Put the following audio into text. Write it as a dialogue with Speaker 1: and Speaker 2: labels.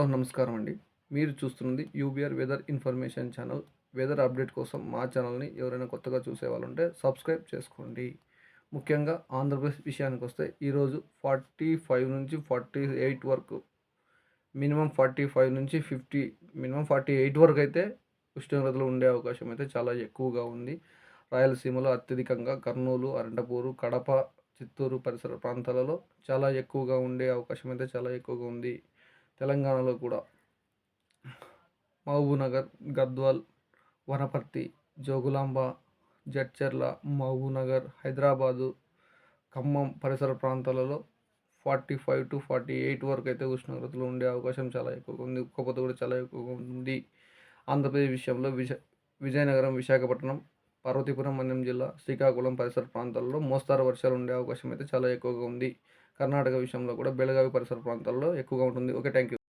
Speaker 1: Hello, నమస్కారం అండి. మీరు చూస్తున్నది UBR weather information channel. Weather update కోసం మా ఛానల్ని ఎవరైనా కొత్తగా చూసే వాళ్ళు ఉంటే సబ్స్క్రైబ్ చేసుకోండి. ముఖ్యంగా ఆంధ్రప్రదేశ్ విషయానికి వస్తే ఈరోజు ఫార్టీ ఫైవ్ నుంచి ఫార్టీ ఎయిట్ వరకు మినిమం ఫార్టీ ఫైవ్ నుంచి ఫిఫ్టీ మినిమం ఫార్టీ ఎయిట్ వరకు అయితే ఉష్ణోగ్రతలు ఉండే అవకాశం అయితే చాలా ఎక్కువగా ఉంది. రాయలసీమలో అత్యధికంగా కర్నూలు అరంటపూరు కడప చిత్తూరు పరిసర ప్రాంతాలలో చాలా ఎక్కువగా ఉండే అవకాశం అయితే చాలా ఎక్కువగా ఉంది. తెలంగాణలో కూడా మహబూబ్నగర్ గద్వాల్ వనపర్తి జోగులాంబ జడ్చర్ల మహబూబ్నగర్ హైదరాబాదు ఖమ్మం పరిసర ప్రాంతాలలో forty five to forty eight వరకు అయితే ఉష్ణోగ్రతలు ఉండే అవకాశం చాలా ఎక్కువగా ఉంది. ఉక్కపోత కూడా చాలా ఎక్కువగా ఉంది. ఆంధ్రప్రదేశ్ విషయంలో విజ విజయనగరం విశాఖపట్నం పార్వతీపురం మన్యం జిల్లా శ్రీకాకుళం పరిసర ప్రాంతాల్లో మోస్తారు వర్షాలు ఉండే అవకాశం అయితే చాలా ఎక్కువగా ఉంది. కర్ణాటక విషయంలో కూడా బెళగావి పరిసర ప్రాంతాల్లో ఎక్కువగా ఉంటుంది. Okay thank you